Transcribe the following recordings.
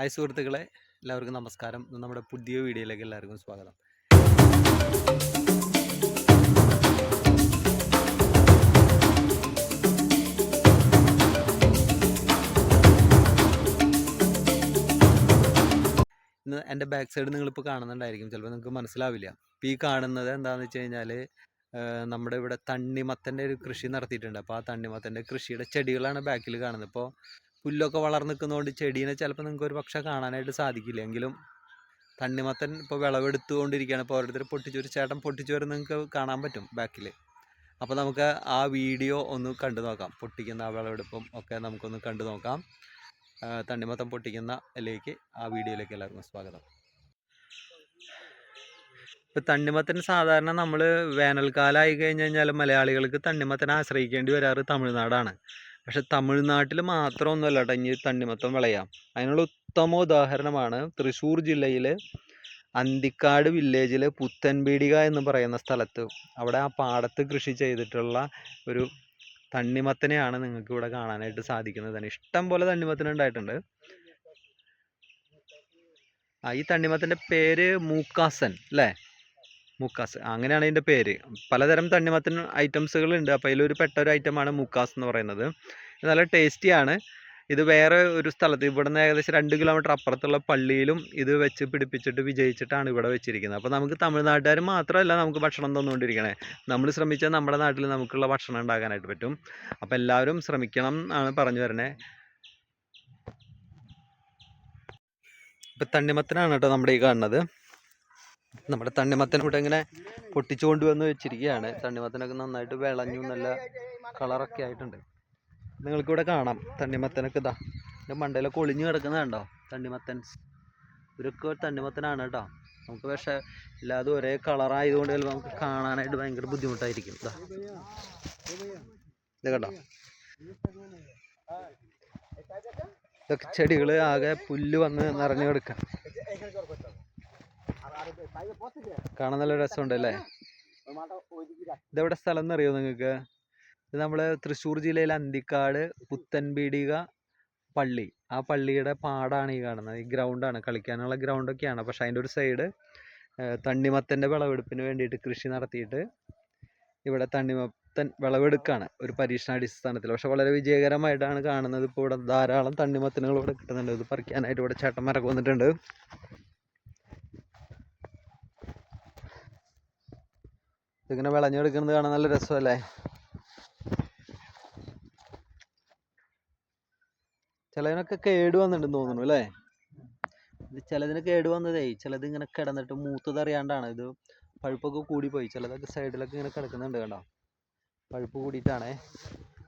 Hi സുഹൃത്തുക്കളെ എല്ലാവർക്കും നമസ്കാരം. നമ്മുടെ പുതിയ വീഡിയോയിലേക്ക് എല്ലാവർക്കും സ്വാഗതം. ഇന്ന് എന്റെ ബാക്ക് സൈഡ് നിങ്ങളിപ്പോൾ കാണുന്നുണ്ടായിരിക്കും. ചിലപ്പോൾ നിങ്ങൾക്ക് മനസ്സിലാവില്ല. ഇപ്പോൾ ഈ കാണുന്നത് എന്താണെന്ന് വെച്ച് കഴിഞ്ഞാൽ നമ്മുടെ ഇവിടെ തണ്ണിമത്തന്റെ ഒരു കൃഷി നടത്തിയിട്ടുണ്ട്. അപ്പോൾ ആ തണ്ണിമത്തന്റെ കൃഷിയുടെ ചെടികളാണ് ബാക്കിൽ കാണുന്നത്. ഇപ്പോൾ പുല്ലൊക്കെ വളർന്നു നിൽക്കുന്നതുകൊണ്ട് ചെടീനെ ചിലപ്പോൾ നിങ്ങൾക്ക് ഒരു പക്ഷേ കാണാനായിട്ട് സാധിക്കില്ല. എങ്കിലും തണ്ണിമത്തൻ ഇപ്പോൾ വിളവെടുത്തുകൊണ്ടിരിക്കുകയാണ് ഇപ്പോൾ ഓരോരുത്തർ പൊട്ടിച്ചു ഒരു ചേട്ടൻ പൊട്ടിച്ചു വരുന്നത് നിങ്ങൾക്ക് കാണാൻ പറ്റും ബാക്കിൽ. അപ്പോൾ നമുക്ക് ആ വീഡിയോ ഒന്ന് കണ്ടു നോക്കാം. പൊട്ടിക്കുന്ന ആ വിളവെടുപ്പും ഒക്കെ നമുക്കൊന്ന് കണ്ടു നോക്കാം. തണ്ണിമത്തം പൊട്ടിക്കുന്ന ലേക്ക് ആ വീഡിയോയിലേക്ക് എല്ലാവർക്കും സ്വാഗതം. ഇപ്പം തണ്ണിമത്തൻ സാധാരണ നമ്മൾ വേനൽക്കാലമായി കഴിഞ്ഞ് കഴിഞ്ഞാൽ മലയാളികൾക്ക് തണ്ണിമത്തനെ ആശ്രയിക്കേണ്ടി വരാറ് തമിഴ്നാടാണ്. പക്ഷെ തമിഴ്നാട്ടിൽ മാത്രമൊന്നുമല്ല കേട്ടോ ഇനി തണ്ണിമത്തം വിളയാം. അതിനുള്ള ഉത്തമ ഉദാഹരണമാണ് തൃശ്ശൂർ ജില്ലയിലെ അന്തിക്കാട് വില്ലേജിലെ പുത്തൻപീടിക എന്ന് പറയുന്ന സ്ഥലത്ത്. അവിടെ ആ പാടത്ത് കൃഷി ചെയ്തിട്ടുള്ള ഒരു തണ്ണിമത്തനെയാണ് നിങ്ങൾക്ക് ഇവിടെ കാണാനായിട്ട് സാധിക്കുന്നത്. തന്നെ ഇഷ്ടം പോലെ തണ്ണിമത്തൻ ഉണ്ടായിട്ടുണ്ട്. ആ ഈ തണ്ണിമത്തന്റെ പേര് മൂക്കാസൻ അല്ലേ? മൂക്കാസ്. അങ്ങനെയാണ് ഇതിന്റെ പേര്. പലതരം തണ്ണിമത്തൻ ഐറ്റംസുകൾ ഉണ്ട് അപ്പോൾ അതിലൊരു പെട്ട ഒരു ഐറ്റമാണ് മുക്കാസ് എന്ന് പറയുന്നത്. നല്ല ടേസ്റ്റിയാണ്. ഇത് വേറെ ഒരു സ്ഥലത്ത് ഇവിടുന്ന് ഏകദേശം രണ്ട് കിലോമീറ്റർ അപ്പുറത്തുള്ള പള്ളിയിലും ഇത് വെച്ച് പിടിപ്പിച്ചിട്ട് വിജയിച്ചിട്ടാണ് ഇവിടെ വെച്ചിരിക്കുന്നത്. അപ്പോൾ നമുക്ക് തമിഴ്നാട്ടുകാർ മാത്രമല്ല നമുക്ക് ഭക്ഷണം തന്നുകൊണ്ടിരിക്കണേ. നമ്മൾ ശ്രമിച്ചാൽ നമ്മുടെ നാട്ടിൽ നമുക്കുള്ള ഭക്ഷണം ഉണ്ടാക്കാനായിട്ട് പറ്റും. അപ്പോൾ എല്ലാവരും ശ്രമിക്കണം എന്നാണ് പറഞ്ഞു വരണേ. ഇപ്പം തണ്ണിമത്തനാണ് കേട്ടോ നമ്മുടെ ഈ കാണുന്നത്. നമ്മുടെ തണ്ണിമത്തൻ ഇവിടെ ഇങ്ങനെ പൊട്ടിച്ചു കൊണ്ടുവന്ന് വെച്ചിരിക്കുകയാണ്. തണ്ണിമത്തനൊക്കെ നന്നായിട്ട് വിളഞ്ഞു നല്ല കളറൊക്കെ ആയിട്ടുണ്ട്. നിങ്ങൾക്കിവിടെ കാണാം തണ്ണിമത്തനൊക്കെ ഇതാ. എന്റെ മണ്ടയിലൊക്കെ ഒളിഞ്ഞു കിടക്കുന്നത് കണ്ടോ? തണ്ണിമത്തൻ. ഇവരൊക്കെ തണ്ണിമത്തനാണ് കേട്ടോ. നമുക്ക് പക്ഷേ ഇല്ലാതെ ഒരേ കളറായതുകൊണ്ട് ചിലപ്പോൾ നമുക്ക് കാണാനായിട്ട് ഭയങ്കര ബുദ്ധിമുട്ടായിരിക്കും. ഇതാ. ഇത് കേട്ടോ ഇതൊക്കെ ചെടികൾ ആകെ പുല്ല് വന്ന് നിറഞ്ഞു കിടക്കുക കാണാൻ നല്ല രസമുണ്ട് അല്ലേ ഇതെവിടെ സ്ഥലം എന്നറിയോ നിങ്ങൾക്ക്? ഇത് നമ്മൾ തൃശ്ശൂർ ജില്ലയിലെ അന്തിക്കാട് പുത്തൻപീടിക പള്ളി. ആ പള്ളിയുടെ പാടാണ് ഈ കാണുന്നത്. ഈ ഗ്രൗണ്ടാണ്. കളിക്കാനുള്ള ഗ്രൗണ്ട് ഗ്രൗണ്ടൊക്കെയാണ്. പക്ഷെ അതിന്റെ ഒരു സൈഡ് തണ്ണിമത്തന്റെ വിളവെടുപ്പിന് വേണ്ടിയിട്ട് കൃഷി നടത്തിയിട്ട് ഇവിടെ തണ്ണിമത്തൻ വിളവെടുക്കാണ്. ഒരു പരീക്ഷണാടിസ്ഥാനത്തിൽ. പക്ഷെ വളരെ വിജയകരമായിട്ടാണ് കാണുന്നത്. ഇപ്പോൾ ഇവിടെ ധാരാളം തണ്ണിമത്തനുകൾ ഇവിടെ കിട്ടുന്നുണ്ട്. ഇത് പറിക്കാനായിട്ട് ഇവിടെ ചേട്ടന്മാരൊക്കെ വന്നിട്ടുണ്ട്. ഇതിങ്ങനെ വിളഞ്ഞെടുക്കുന്നത് കാണാൻ നല്ല രസമല്ലേ? ചിലതിനൊക്കെ കേട് വന്നിട്ടുണ്ടെന്ന് തോന്നുന്നു അല്ലേ? ഇത് ചിലതിന് കേട് വന്നതേ ചിലത് ഇങ്ങനെ കിടന്നിട്ട് മൂത്തതറിയാണ്ടാണ് ഇത് പഴുപ്പൊക്കെ കൂടിപ്പോയി. ചിലതൊക്കെ സൈഡിലൊക്കെ ഇങ്ങനെ കിടക്കുന്നുണ്ട് കണ്ടോ? പഴുപ്പ് കൂടിയിട്ടാണേ.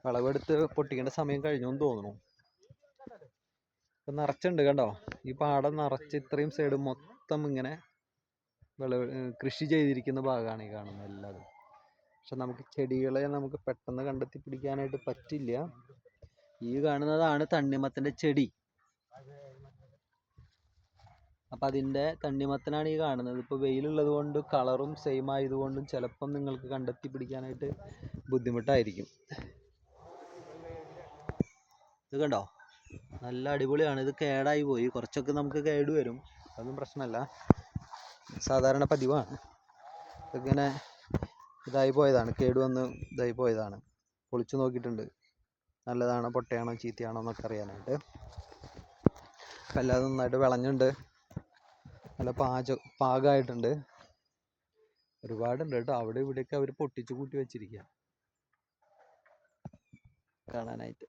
വിളവെടുത്ത് പൊട്ടിക്കേണ്ട സമയം കഴിഞ്ഞു എന്ന് തോന്നുന്നു. നിറച്ചുണ്ട് കണ്ടോ? ഈ പാടം നിറച്ച് ഇത്രയും സൈഡ് മൊത്തം ഇങ്ങനെ വിളവ് കൃഷി ചെയ്തിരിക്കുന്ന ഭാഗമാണ് ഈ കാണുന്നത് എല്ലാതും. പക്ഷെ നമുക്ക് ചെടികളെ നമുക്ക് പെട്ടെന്ന് കണ്ടെത്തി പിടിക്കാനായിട്ട് പറ്റില്ല. ഈ കാണുന്നതാണ് തണ്ണിമത്തന്റെ ചെടി. അപ്പം അതിന്റെ തണ്ണിമത്തനാണ് ഈ കാണുന്നത്. ഇപ്പോൾ വെയിലുള്ളത് കൊണ്ട് കളറും സെയിം ആയതുകൊണ്ടും ചിലപ്പം നിങ്ങൾക്ക് കണ്ടെത്തി പിടിക്കാനായിട്ട് ബുദ്ധിമുട്ടായിരിക്കും. ഇത് കണ്ടോ? നല്ല അടിപൊളിയാണ്. ഇത് കേടായി പോയി. കുറച്ചൊക്കെ നമുക്ക് കേട് വരും അതൊന്നും പ്രശ്നമല്ല. സാധാരണ പതിവാണ്. ഇങ്ങനെ ഇതായി പോയതാണ്. കേടുവന്ന് ഇതായി പോയതാണ്. പൊളിച്ചു നോക്കിയിട്ടുണ്ട്. നല്ലതാണോ പൊട്ടയാണോ ചീത്തയാണോ എന്നൊക്കെ അറിയാനായിട്ട്. അല്ലാതെ നന്നായിട്ട് വിളഞ്ഞുണ്ട്. നല്ല പാച പാകമായിട്ടുണ്ട് ഒരുപാടുണ്ട് കേട്ടോ. അവിടെ ഇവിടെയൊക്കെ അവർ പൊട്ടിച്ചു കൂട്ടി വെച്ചിരിക്കുക കാണാനായിട്ട്.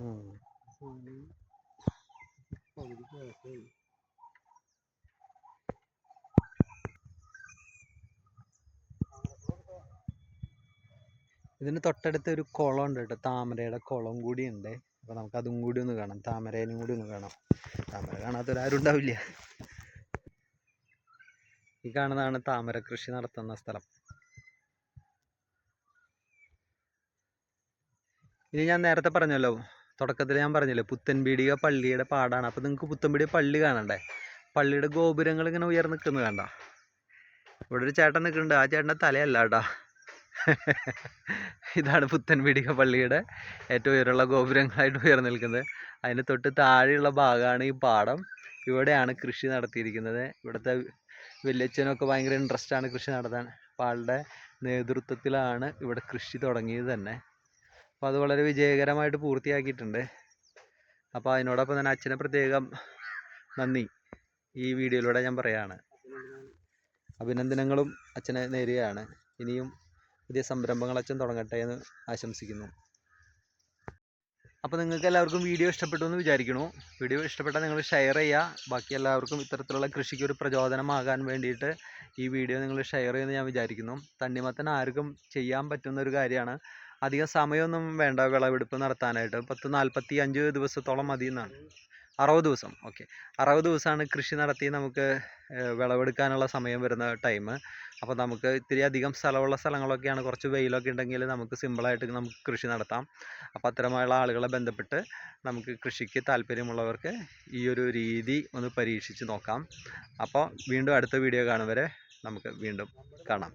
ഉം. ഇതിന് തൊട്ടടുത്ത് ഒരു കുളം ഉണ്ട് കേട്ടോ. താമരയുടെ കുളം കൂടി ഉണ്ട് അപ്പോൾ നമുക്ക് അതും കൂടി ഒന്ന് കാണാം. താമരേനും കൂടി ഒന്ന് കാണാം. താമര കാണാത്തൊരാരും ഉണ്ടാവില്ല. ഈ കാണുന്നതാണ് താമര കൃഷി നടത്തുന്ന സ്ഥലം. ഇനി ഞാൻ നേരത്തെ പറഞ്ഞല്ലോ തുടക്കത്തിൽ ഞാൻ പറഞ്ഞില്ലേ പുത്തൻപീടിക പള്ളിയുടെ പാടാണ്. അപ്പോൾ നിങ്ങൾക്ക് പുത്തൻപീടിക പള്ളി കാണണ്ടേ? പള്ളിയുടെ ഗോപുരങ്ങൾ ഇങ്ങനെ ഉയർന്നു നിൽക്കുന്നത് കണ്ട? ഇവിടെ ഒരു ചേട്ടൻ നിൽക്കുന്നുണ്ട്. ആ ചേട്ടന്റെ തലയല്ല കേട്ടോ. ഇതാണ് പുത്തൻപീടിക പള്ളിയുടെ ഏറ്റവും ഉയരമുള്ള ഗോപുരങ്ങളായിട്ട് ഉയർന്നു നിൽക്കുന്നത്. അതിന് തൊട്ട് താഴെയുള്ള ഭാഗമാണ് ഈ പാടം. ഇവിടെയാണ് കൃഷി നടത്തിയിരിക്കുന്നത്. ഇവിടുത്തെ വല്യച്ഛനൊക്കെ ഭയങ്കര ഇൻട്രസ്റ്റ് ആണ് കൃഷി നടത്താൻ. അപ്പോൾ ആളുടെ നേതൃത്വത്തിലാണ് ഇവിടെ കൃഷി തുടങ്ങിയത് തന്നെ. അപ്പോൾ അത് വളരെ വിജയകരമായിട്ട് പൂർത്തിയാക്കിയിട്ടുണ്ട്. അപ്പോൾ അതിനോടൊപ്പം തന്നെ അച്ഛനെ പ്രത്യേകം നന്ദി. ഈ വീഡിയോയിലൂടെ ഞാൻ പറയാണ്. അഭിനന്ദനങ്ങളും അച്ഛനെ നേരുകയാണ്. ഇനിയും പുതിയ സംരംഭങ്ങൾ അച്ഛൻ തുടങ്ങട്ടെ എന്ന് ആശംസിക്കുന്നു. അപ്പോൾ നിങ്ങൾക്ക് എല്ലാവർക്കും വീഡിയോ ഇഷ്ടപ്പെട്ടു എന്ന് വിചാരിക്കുന്നു. വീഡിയോ ഇഷ്ടപ്പെട്ടാൽ നിങ്ങൾ ഷെയർ ചെയ്യുക. ബാക്കി എല്ലാവർക്കും ഇത്തരത്തിലുള്ള കൃഷിക്ക് ഒരു പ്രചോദനമാകാൻ വേണ്ടിയിട്ട് ഈ വീഡിയോ നിങ്ങൾ ഷെയർ ചെയ്യുമെന്ന് ഞാൻ വിചാരിക്കുന്നു. തണ്ണിമത്തൻ ആർക്കും ചെയ്യാൻ പറ്റുന്ന ഒരു കാര്യമാണ്. അധികം സമയമൊന്നും വേണ്ട വിളവെടുപ്പ് നടത്താനായിട്ട്. പത്ത് നാൽപ്പത്തി അഞ്ച് ദിവസത്തോളം മതി എന്നാണ് അറുപത് ദിവസം. ഓക്കെ അറുപത് ദിവസമാണ് കൃഷി നടത്തി നമുക്ക് വിളവെടുക്കാനുള്ള സമയം വരുന്ന ടൈം അപ്പോൾ നമുക്ക് ഇത്തിരി അധികം സ്ഥലമുള്ള സ്ഥലങ്ങളൊക്കെയാണ്. കുറച്ച് വെയിലൊക്കെ ഉണ്ടെങ്കിൽ നമുക്ക് സിമ്പിളായിട്ട് നമുക്ക് കൃഷി നടത്താം. അപ്പോൾ അത്തരമായുള്ള ആളുകളെ ബന്ധപ്പെട്ട് നമുക്ക് കൃഷിക്ക് താല്പര്യമുള്ളവർക്ക് ഈ ഒരു രീതി ഒന്ന് പരീക്ഷിച്ച് നോക്കാം. അപ്പോൾ വീണ്ടും അടുത്ത വീഡിയോ കാണും വരെ നമുക്ക് വീണ്ടും കാണാം.